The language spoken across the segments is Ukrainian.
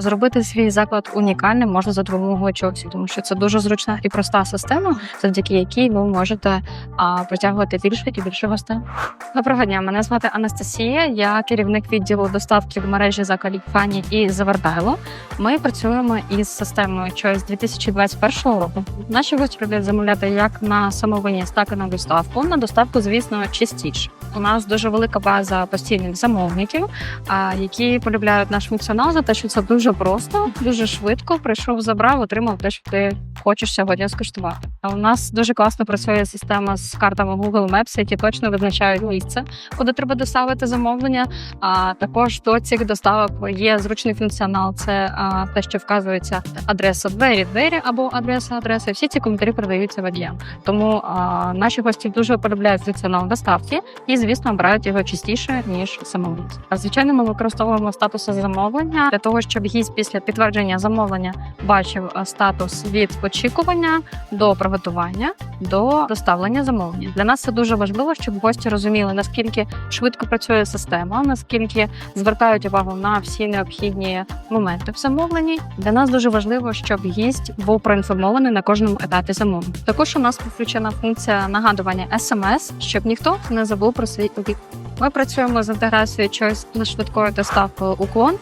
Зробити свій заклад унікальним можна за допомогою чогось, тому що це дуже зручна і проста система, завдяки якій ви можете а, притягувати більше і більше гостей. Доброго дня, мене звати Анастасія. Я керівник відділу доставки в мережі закладів Фані і Завертайло. Ми працюємо із системою Choice 2021 року. Наші гості люблять замовляти як на самовиніс, так і на доставку. На доставку, звісно, частіше. У нас дуже велика база постійних замовників, які полюбляють наш функціонал за те, що це дуже просто, дуже швидко. Прийшов, забрав, отримав те, що ти хочеш сьогодні скуштувати. А у нас дуже класно працює система з картами Google Maps, які точно визначають місце, куди треба доставити замовлення. А також до цих доставок є зручний функціонал. Це а, те, що вказується адреса двері, двері або адреса адреси. Всі ці коментарі передаються водіям. Тому а, наші гості дуже полюбляють функціонал доставки і, звісно, обирають його частіше ніж самовиз. А звичайно, ми використовуємо статуси замовлення для того, щоб гість після підтвердження замовлення бачив статус від очікування до приготування до доставлення замовлення. Для нас це дуже важливо, щоб гості розуміли наскільки швидко працює система, наскільки звертають увагу на всі необхідні моменти в замовленні. Для нас дуже важливо, щоб гість був проінформований на кожному етапі замовлення. Також у нас підключена функція нагадування SMS, щоб ніхто не забув про свій обід. Ми працюємо з інтеграцією Choice з швидкою доставкою уклон.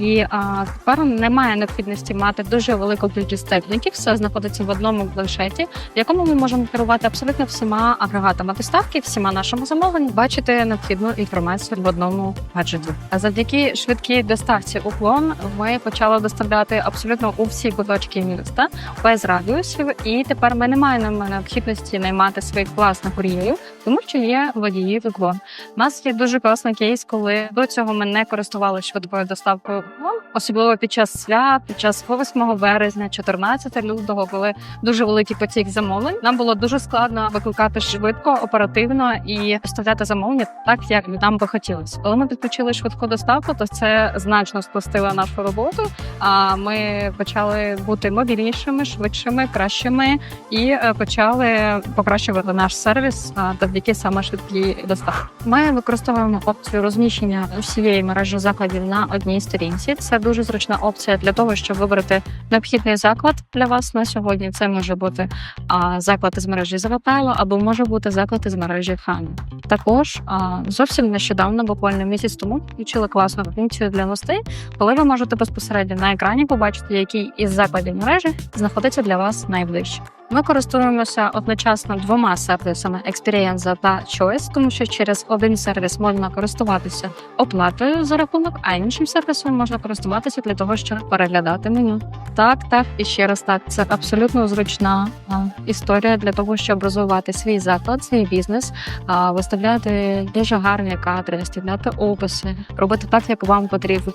І а, тепер немає необхідності мати дуже велику кількість техніків. Все знаходиться в одному планшеті, в якому ми можемо керувати абсолютно всіма агрегатами доставки, всіма нашими замовленнями, бачити необхідну інформацію в одному гаджеті. А завдяки швидкій доставці уклон ми почали доставляти абсолютно у всі куточки міста без радіусів. І тепер ми не маємо необхідності наймати своїх власних кур'єрів, тому що є водії уклон. У нас є дуже класний кейс, коли до цього ми не користувалися швидкою доставкою особливо під час свят, під час 8 березня, 14 лютого, коли дуже великий потік замовлень. Нам було дуже складно викликати швидко, оперативно і доставляти замовлення так, як нам би хотілося. Коли ми підключили швидку доставку, то це значно спростило нашу роботу. А ми почали бути мобільнішими, швидшими, кращими і е, почали покращувати наш сервіс завдяки саме швидкій доставці. Ми використовуємо опцію розміщення всієї мережі закладів на одній сторінці. Це дуже зручна опція для того, щоб вибрати необхідний заклад для вас на сьогодні. Це може бути а, заклад із мережі Заватайло або може бути заклад із мережі Хані. Також а, зовсім нещодавно, буквально місяць тому, включили класну функцію для гостей, коли ви можете безпосередньо на екрані побачити, який із закладів мережі знаходиться для вас найближче. Ми користуємося одночасно двома сервісами Experience та Choice, тому що через один сервіс можна користуватися оплатою за рахунок, а іншим сервісом можна користуватися для того, щоб переглядати меню. Так, так і ще раз так. Це абсолютно зручна історія для того, щоб розвивати свій заклад, свій бізнес, а, виставляти дуже гарні кадри, виставляти описи, робити так, як вам потрібно.